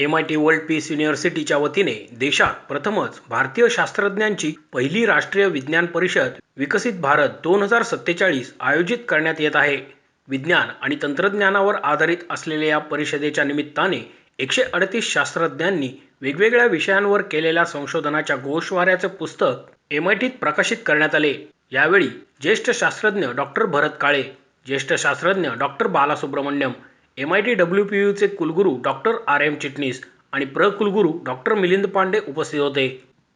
M I T world peace युनिव्हर्सिटीच्या वतीने देशात प्रथमच भारतीय शास्त्रज्ञांची पहिली राष्ट्रीय विज्ञान परिषद विकसित भारत दोन हजार सत्तेचाळीस आयोजित करण्यात येत आहे. विज्ञान आणि तंत्रज्ञानावर आधारित असलेल्या या परिषदेच्या निमित्ताने एकशे अडतीस शास्त्रज्ञांनी वेगवेगळ्या विषयांवर केलेल्या संशोधनाच्या गोषवाऱ्याचे पुस्तक एम आय टीत प्रकाशित करण्यात आले. यावेळी ज्येष्ठ शास्त्रज्ञ डॉक्टर भरत काळे ज्येष्ठ शास्त्रज्ञ doctor Balasubramaniam M I T W P यूचे कुलगुरू डॉक्टर आर एम चिटणीस आणि प्र कुलगुरू डॉक्टर मिलिंद पांडे उपस्थित होते.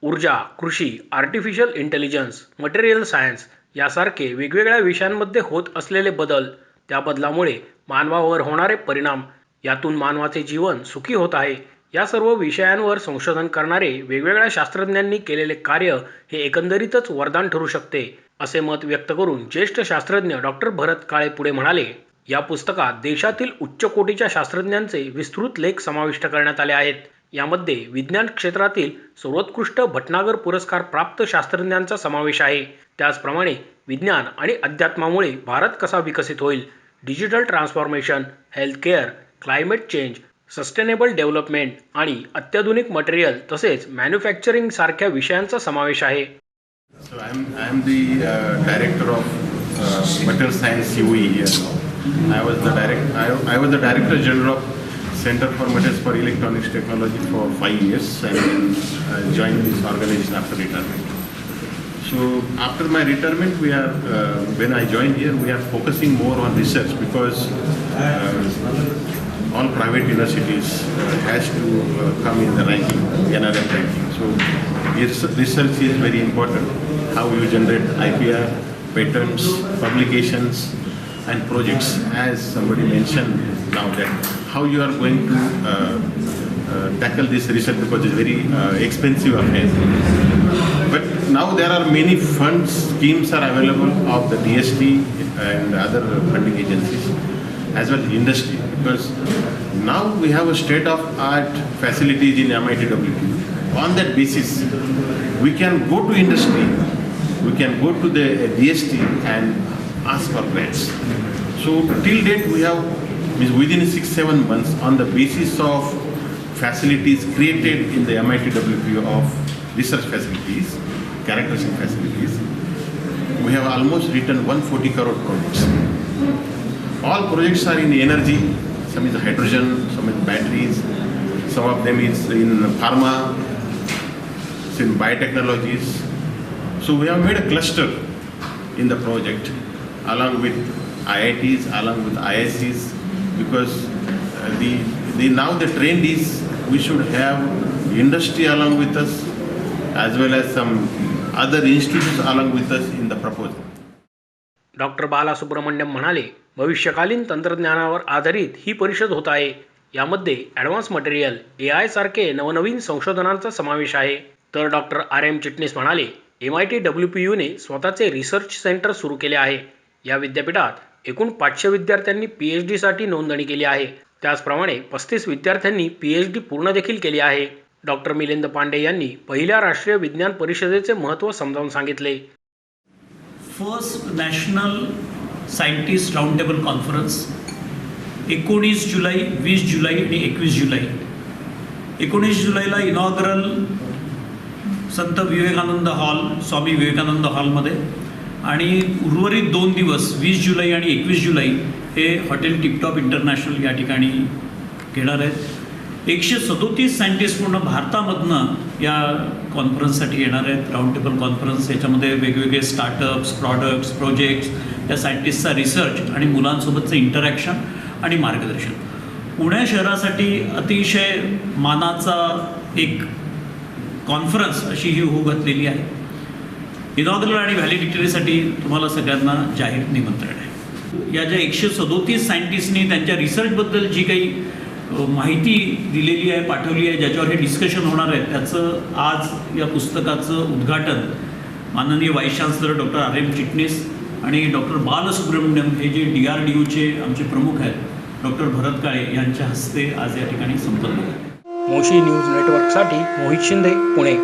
ऊर्जा कृषी आर्टिफिशियल इंटेलिजन्स मटेरियल सायन्स यासारखे वेगवेगळ्या विषयांमध्ये होत असलेले बदल त्या बदलामुळे मानवावर होणारे परिणाम यातून मानवाचे जीवन सुखी होत आहे. या सर्व विषयांवर संशोधन करणारे वेगवेगळ्या शास्त्रज्ञांनी केलेले कार्य हे एकंदरीतच वरदान ठरू शकते असे मत व्यक्त करून ज्येष्ठ शास्त्रज्ञ डॉक्टर भरत काळे पुढे म्हणाले या पुस्तकात देशातील उच्च कोटीच्या शास्त्रज्ञांचे विस्तृत लेख समाविष्ट करण्यात आले आहेत. यामध्ये विज्ञान क्षेत्रातील सर्वोत्कृष्ट भटनागर पुरस्कार प्राप्त शास्त्रज्ञांचा समावेश आहे. त्याचप्रमाणे विज्ञान आणि अध्यात्मामुळे भारत कसा विकसित होईल? Digital transformation healthcare climate change sustainable development आणि अत्याधुनिक मटेरियल तसेच मॅन्युफॅक्चरिंग सारख्या विषयांचा समावेश आहे. So off I'm the uh, director of uh, material science here. I was the direct, I, I was the director general of Center for Materials for Electronics Technology for five years and then uh, joined this organization after retirement. So after my retirement, we are, uh, when I joined here, we are focusing more on research because uh, all private universities uh, has to uh, come in the ranking, NRF ranking. So research is very important. How you generate IPR, patents, publications, and projects. As somebody mentioned now that how you are going to uh, uh, tackle this research because it's very uh, expensive affair. But now there are many funds schemes are available of the DST and other funding agencies as well as industry because now we have a state of art facilities in MITWP. On that basis, we can go to industry, we can go to the DST and ask for grants. So till date we have within six seven months on the basis of facilities created in the MITWP of research facilities, characterizing facilities, we have almost written 140 crore projects. All projects are in energy, some is hydrogen, some is batteries, some of them is in pharma, in biotechnologies. So we have made a cluster in the project along with IITs, along with ISCs, because uh, the, the now the trend is we should have industry along with us as well as some other institutions along with us in the proposal. Doctor Balasubramaniam म्हणाले भविष्यकालीन तंत्रज्ञानावर आधारित ही परिषद होत आहे यामध्ये advance material A I सारखे नवनवीन संशोधनांचा समावेश आहे तर डॉक्टर आर एम चिटणीस म्हणाले M I T W P यूने स्वतःचे रिसर्च सेंटर सुरू केले आहे या विद्यापीठात एकूण पाचशे विद्यार्थ्यांनी पी एच डीसाठी नोंदणी केली आहे. त्याचप्रमाणे पस्तीस विद्यार्थ्यांनी पी एच डी पूर्ण देखील केली आहे. डॉक्टर मिलिंद पांडे यांनी पहिल्या राष्ट्रीय विज्ञान परिषदेचे महत्त्व समजावून सांगितले. First national scientist round table conference एकोणीस जुलै वीस जुलै आणि एकवीस जुलै. एकोणीस जुलैला इनॉग्रल संत विवेकानंद हॉल स्वामी विवेकानंद हॉलमध्ये. आणि उर्वरित दोन दिवस वीस जुलै आणि एकवीस जुलै हे हॉटेल टिपटॉप इंटरनॅशनल या ठिकाणी घेणार आहेत. एकशे सदोतीस सायंटिस्ट पूर्ण भारतामधनं या कॉन्फरन्ससाठी येणार आहेत. राऊंड टेबल कॉन्फरन्स याच्यामध्ये वेगवेगळे स्टार्टअप्स प्रॉडक्ट्स प्रोजेक्ट्स या सायंटिस्टचा रिसर्च आणि मुलांसोबतचं इंटरॅक्शन आणि मार्गदर्शन. पुणे शहरासाठी अतिशय मानाचा एक कॉन्फरन्स अशी ही होऊ घातलेली आहे. इनॉग्रल आणि व्हॅलिडिटरीसाठी तुम्हाला सगळ्यांना जाहीर निमंत्रण आहे. या ज्या एकशे सदोतीस सायंटिस्टनी त्यांच्या रिसर्चबद्दल जी काही माहिती दिलेली आहे पाठवली आहे ज्याच्यावर हे डिस्कशन होणार आहे त्याचं आज या पुस्तकाचं उद्घाटन माननीय vice chancellor doctor R M Chitnis आणि डॉक्टर बालसुब्रमण्यम हे जे डी आर डी ओचे आमचे प्रमुख आहेत डॉक्टर भरत काळे यांच्या हस्ते आज या ठिकाणी संपन्न झाले. मोशी न्यूज नेटवर्कसाठी मोहित शिंदे पुणे.